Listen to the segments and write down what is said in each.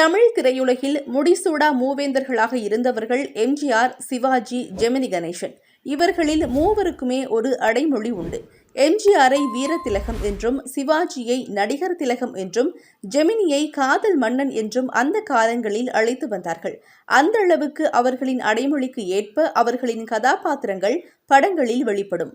தமிழ் திரையுலகில் முடிசூடா மூவேந்தர்களாக இருந்தவர்கள் எம்ஜிஆர் சிவாஜி ஜெமினி கணேசன். இவர்களில் மூவருக்குமே ஒரு அடைமொழி உண்டு. எம்ஜிஆரை வீரத்திலகம் என்றும் சிவாஜியை நடிகர் திலகம் என்றும் ஜெமினியை காதல் மன்னன் என்றும் அந்த காலங்களில் அழைத்து வந்தார்கள். அந்த அளவுக்கு அவர்களின் அடைமொழிக்கு ஏற்ப அவர்களின் கதாபாத்திரங்கள் படங்களில் வெளிப்படும்.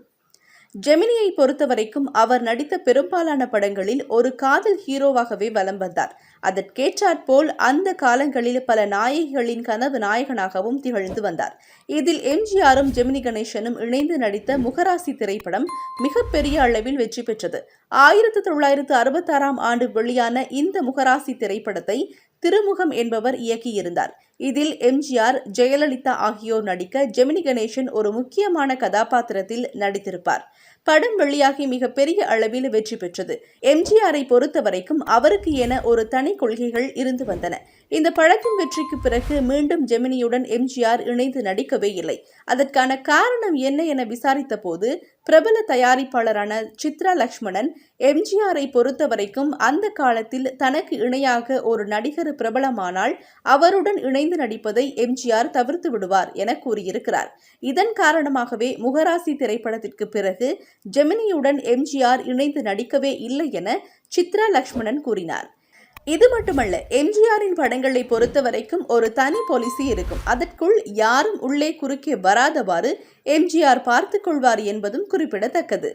ஜெமினியை பொறுத்தவரைக்கும் அவர் நடித்த பெரும்பாலான படங்களில் ஒரு காதல் ஹீரோவாகவே வலம் வந்தார். அதற்கேற்றாற்போல் அந்த காலங்களில் பல நாயகிகளின் கனவு நாயகனாகவும் திகழ்ந்து வந்தார். இதில் எம்ஜிஆரும் ஜெமினி கணேசனும் இணைந்து நடித்த முகராசி திரைப்படம் மிகப்பெரிய அளவில் வெற்றி பெற்றது. ஆயிரத்தி தொள்ளாயிரத்து அறுபத்தாறாம் ஆண்டு வெளியான இந்த முகராசி திரைப்படத்தை திருமுகம் என்பவர் இயக்கியிருந்தார். இதில் எம்ஜிஆர் ஜெயலலிதா ஆகியோர் நடிக்க ஜெமினி கணேசன் ஒரு முக்கியமான கதாபாத்திரத்தில் நடித்திருப்பார். படம் வெளியாகி மிகப்பெரிய அளவில் வெற்றி பெற்றது. எம்ஜிஆரை பொறுத்தவரைக்கும் அவருக்கு என ஒரு தனி கொள்கைகள் இருந்து வந்தன. இந்த படத்தின் வெற்றிக்கு பிறகு மீண்டும் ஜெமினியுடன் எம்ஜிஆர் இணைந்து நடிக்கவே இல்லை. அதற்கான காரணம் என்ன என விசாரித்த போது பிரபல தயாரிப்பாளரான சித்ரா லக்ஷ்மணன் எம்ஜிஆரை பொறுத்தவரைக்கும் அந்த காலத்தில் தனக்கு இணையாக ஒரு நடிகர் பிரபலமானால் அவருடன் இணைந்து நடிப்பதை எம்ஜிஆர் தவிர்த்து விடுவார் என கூறியிருக்கிறார். இதன் காரணமாகவே முகராசி திரைப்படத்திற்கு பிறகு ஜெமினியுடன் எம்ஜிஆர் இணைந்து நடிக்கவே இல்லை என சித்ரா லக்ஷ்மணன் கூறினார். இது மட்டுமல்ல எம்ஜிஆரின் படங்களை பொறுத்த வரைக்கும் ஒரு தனி பாலிசி இருக்கும். அதற்குள் யாரும் உள்ளே குறுக்கே வராதவாறு எம்ஜிஆர் பார்த்துக் கொள்வார் என்பதும் குறிப்பிடத்தக்கது.